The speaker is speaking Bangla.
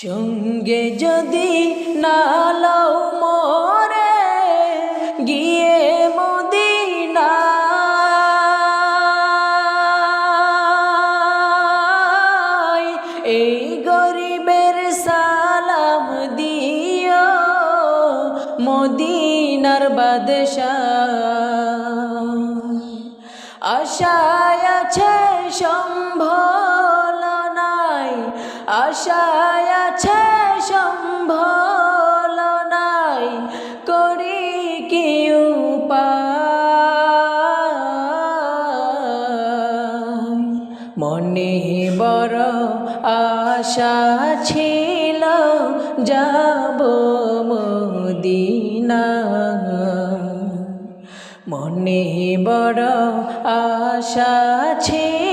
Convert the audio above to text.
সঙ্গে যদি নালাও মরে গিয়ে মদিনা। এই গরিবের সালাম দিও মদিনার বাদশাহ। আশায় আছে আশায় আছে সম্ভল নাই, করি কি মনে বড় আশা ছিল, যাব মদিনা মনে বড় আশা ছিল